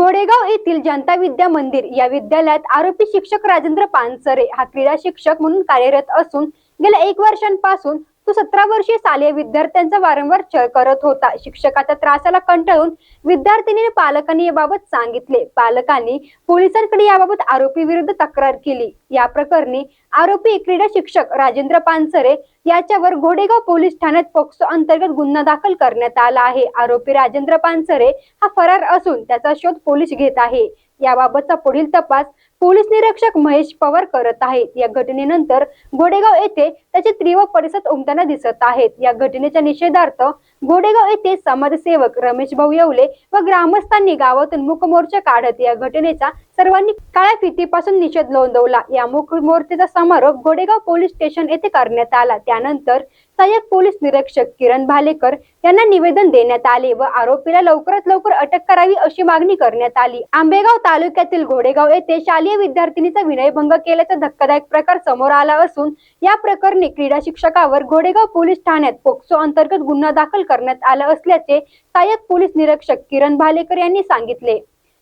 घोडेगाव येथील जनता विद्या मंदिर या विद्यालयात आरोपी शिक्षक राजेंद्र पानसरे हा क्रीडा शिक्षक म्हणून कार्यरत असून गेल्या एक वर्षांपासून तो सतरा वर्षीय शालेय विद्यार्थ्यांचा वारंवार छळ करत होता. शिक्षकाच्या त्रासाला कंटाळून विद्यार्थिनी पालकांनी याबाबत सांगितले. पालकांनी पोलिसांकडे याबाबत आरोपी विरुद्ध तक्रार केली. या प्रकरणी आरोपी क्रीडा शिक्षक राजेंद्र पानसरे याच्यावर घोडेगाव पोलीस ठाण्यात पोक्सो अंतर्गत गुन्हा दाखल करण्यात आला आहे. आरोपी राजेंद्र पानसरे हा फरार असून त्याचा शोध पोलीस घेत आहे. याबाबतचा पुढील तपास पोलीस निरीक्षक महेश पवार करत आहेत. या घटनेनंतर घोडेगाव येथे त्याचे तीव्र परिसर उमताना दिसत आहेत. या घटनेच्या निषेधार्थ घोडेगाव येथे समाजसेवक रमेश भाऊ येवले व ग्रामस्थांनी गावातून मुखमोर्चा काढत या घटनेचा सर्वांनी काळ्या फितीपासून निषेध नोंदवला. या मुखमोर्चेचा समारोप घोडेगाव पोलीस स्टेशन येथे करण्यात आला. त्यानंतर सहाय्यक पोलीस निरीक्षक किरण भालेकर यांना निवेदन देण्यात आले व आरोपीला लवकरात लवकर अटक करावी अशी मागणी करण्यात आली. आंबेगाव तालुक्यातील घोडेगाव येथे शालेय विद्यार्थिनीचा विनयभंग केल्याचा धक्कादायक प्रकार समोर आला असून या प्रकरणी क्रीडा शिक्षकावर घोडेगाव पोलीस ठाण्यात पोक्सो अंतर्गत गुन्हा दाखल करण्यात आला असल्याचे सहाय्यक पोलीस निरीक्षक किरण भालेकर यांनी सांगितले.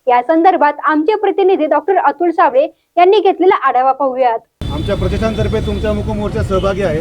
या संदर्भात आमचे प्रतिनिधी डॉक्टर अतुल साबळे यांनी घेतलेला आढावा पाहूयात. आमच्या प्रतिष्ठानतर्फे तुमच्या मुकमोर्चा सहभागी आहे.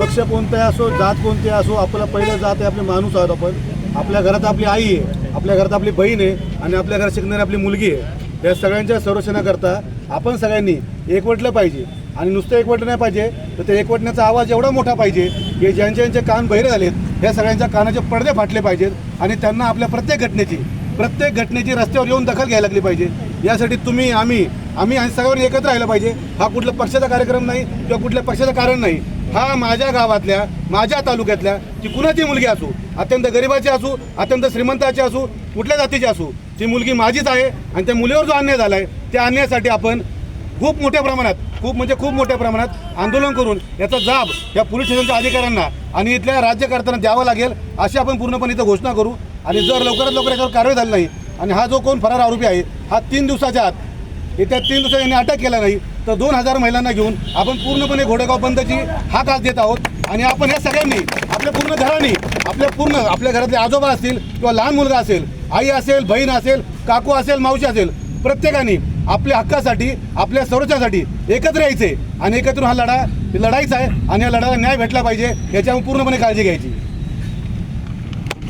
पक्ष कोणताही असो जात कोणती असो आपला पहिलं जात आहे आपले माणूस आहोत आपण. आपल्या घरात आपली आई आहे आपल्या घरात आपली बहीण आहे आणि आपल्या घरात शिकणारी आपली मुलगी आहे. या सगळ्यांच्या संरक्षणाकरता आपण सगळ्यांनी एकवटलं पाहिजे. आणि नुसतं एकवटलं नाही पाहिजे तर ते एकवटण्याचा आवाज एवढा मोठा पाहिजे की ज्यांचे ज्यांचे कान बहिरे झालेत या सगळ्यांच्या कानाचे पडदे फाटले पाहिजेत आणि त्यांना आपल्या प्रत्येक घटनेची प्रत्येक घटनेची रस्त्यावर येऊन दखल घ्यायला लागली पाहिजे. यासाठी तुम्ही आम्ही आम्ही आणि सगळ्यांनी एकत्र राहिलं पाहिजे. हा कुठला पक्षाचा कार्यक्रम नाही किंवा कुठल्या पक्षाचं कारण नाही. हा माझ्या गावातल्या माझ्या तालुक्यातल्या ती कुणाची मुलगी असू अत्यंत गरिबाची असू अत्यंत श्रीमंताची असू कुठल्या जातीची असू ती मुलगी माझीच आहे आणि त्या मुलीवर जो अन्याय झाला आहे त्या अन्यायासाठी आपण खूप मोठ्या प्रमाणात खूप म्हणजे खूप मोठ्या प्रमाणात आंदोलन करून याचा जाब या पोलीस स्टेशनच्या अधिकाऱ्यांना आणि इथल्या राज्यकर्त्यांना द्यावा लागेल अशी आपण पूर्णपणे इथं घोषणा करू. आणि जर लवकरात लवकर याच्यावर कारवाई झाली नाही आणि हा जो कोण फरार आरोपी आहे हा तीन दिवसाच्या आत येत्या तीन दिवसात यांनी अटक केला नाही. तर दोन हजार महिलांना घेऊन आपण पूर्णपणे घोडेगाव बंदची हाक आज देत आहोत. आणि आपण या सगळ्यांनी आपल्या पूर्ण घराने आपल्या पूर्ण आपल्या घरातले आजोबा असतील किंवा लहान मुलगा असेल आई असेल बहीण असेल काकू असेल मावशी असेल प्रत्येकाने आपल्या हक्कासाठी आपल्या संरक्षणासाठी एकत्र यायचे. आणि एकत्र हा लढा लढाईचा आहे. आणि या लढायला न्याय भेटला पाहिजे. याच्यावर पूर्णपणे काळजी घ्यायची.